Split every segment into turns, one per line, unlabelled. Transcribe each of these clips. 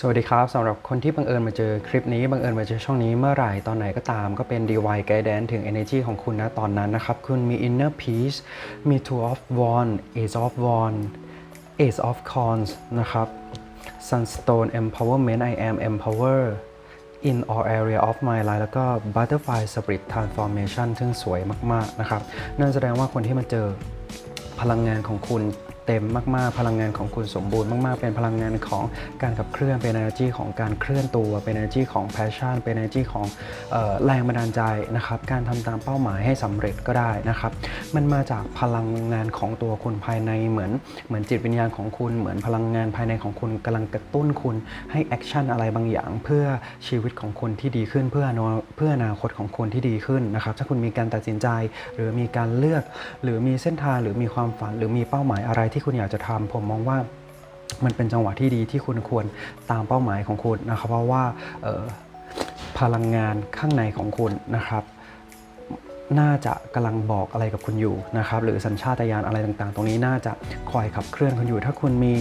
สวัสดีครับสำหรับคนที่บังเอิญมาเจอคลิปนี้บังเอิญมาเจอช่องนี้เมื่อไหร่ตอนไหนก็ตาม ก็เป็น DIY Guidance ถึง Energy ของคุณนะตอนนั้นนะครับ คุณมี Inner Peace มี Two of Wands Ace of Wands Ace of cons นะครับ Sunstone Empowerment I am Empower in all area of my life แล้วก็ Butterfly Spirit Transformation ซึ่งสวยมาก ๆ นะครับ นั่นแสดงว่าคนที่มาเจอพลังงานของคุณ เต็มมากๆ พลังงานของคุณสมบูรณ์มากๆ เป็นพลังงานของการขับเคลื่อนเป็น energy ของการเคลื่อนตัวเป็น energy ของ passion เป็น energy ของออแรงบันดาลใจนะครับการทำตามเป้าหมายให้สำเร็จก็ได้นะครับมันมาจากพลังงานของตัวคุณภายในเหมือนเหมือนจิตวิญญาณของคุณเหมือนพลังงานภายในของคุณกำลังกระตุ้นคุณให้แอคชั่นอะไรบางอย่าง เพื่อชีวิตของคุณที่ดีขึ้นเพื่อนเพื่ออนาคตของคุณที่ดีขึ้นนะครับถ้าคุณมีการตัดสินใจ หรือมีการเลือก หรือมีเส้นทางหรือมีความฝันหรือมีเป้าหมายอะไรที่ที่คุณอยากจะทำผมมองว่ามันเป็นจังหวะที่ดีที่คุณควรตามเป้าหมายของคุณนะครับ เพราะว่าพลังงานข้างในของคุณนะครับน่าจะกำลังบอกอะไรกับคุณอยู่นะครับหรือสัญชาตญาณอะไรต่างๆ ตรงนี้น่าจะคอยขับเคลื่อนคุณอยู่ ถ้าคุณมี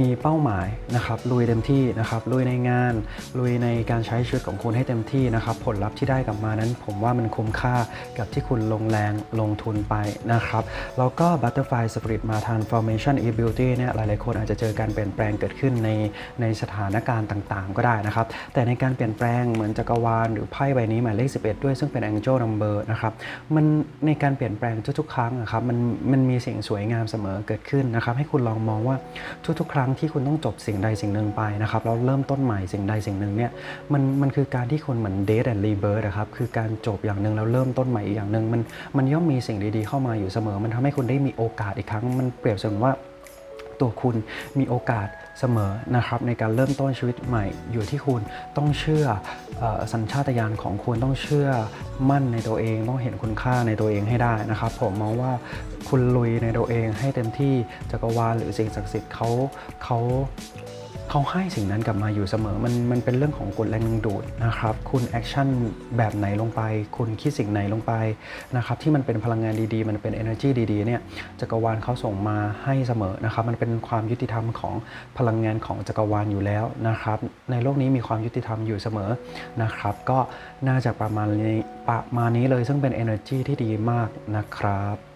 มีเป้าหมายนะครับลุยเต็มที่นะครับลุยในงานลุยในการใช้ชีวิตของคุณให้เต็มที่นะครับผลลัพธ์ที่ได้กลับมานั้น ผมว่ามันคุ้มค่ากับที่คุณลงแรงลงทุนไปนะครับแล้วก็ Butterfly Spirit มา Transformation e Beauty เนี่ยหลายๆคนอาจจะเจอการเปลี่ยนแปลงเกิดขึ้นในในสถานการณ์ต่างๆ ก็ได้นะครับแต่ในการเปลี่ยนแปลงเหมือนจักรวาลหรือไพ่ใบนี้หมายเลข 11 ด้วยซึ่งเป็น Angel Number นะครับมันในการเปลี่ยนแปลงทุกๆ ครั้งอะครับมันมันมีสิ่งสวยงามเสมอเกิดขึ้นนะครับให้คุณลองมองว่าทุกๆ ครั้งที่คุณต้องจบสิ่งใดสิ่งหนึ่งไปนะครับแล้วเริ่มต้นใหม่สิ่งใดสิ่งหนึ่งเนี่ยมันมันคือการที่คนเหมือน death and rebirth นะครับคือการจบอย่างหนึ่งแล้วเริ่มต้นใหม่อีกอย่างหนึ่งมันมันย่อมมีสิ่งดีๆเข้ามาอยู่เสมอ มันทำให้คุณได้มีโอกาสอีกครั้ง มันเปรียบเสมือนว่า ตัวคุณมีโอกาสเสมอนะครับในการเริ่มต้นชีวิตใหม่อยู่ที่คุณต้องเชื่ออสัญชาตญาณของคุณต้องเชื่อมั่นในตัวเอง ต้องเห็นคุณค่าในตัวเองให้ได้นะครับ ผมมองว่าคุณลุยในตัวเองให้เต็มที่จักรวาลหรือสิ่งศักดิ์สิทธิ์เขาเขา เขาให้สิ่งนั้นกลับมาอยู่เสมอ มันมันเป็นเรื่องของกฎแรงดึงดูดนะครับ คุณแอคชั่นแบบไหนลงไป คุณคิดสิ่งไหนลงไปนะครับที่มันเป็นพลังงานดีๆ มันเป็น energy ดีๆเนี่ยจักรวาลเขาส่งมาให้เสมอนะครับมันเป็นความยุติธรรมของพลังงานของจักรวาลอยู่แล้วนะครับ ในโลกนี้มีความยุติธรรมอยู่เสมอนะครับ ก็น่าจะประมาณนี้ประมาณนี้เลยซึ่งเป็น energy ที่ดีมากนะครับ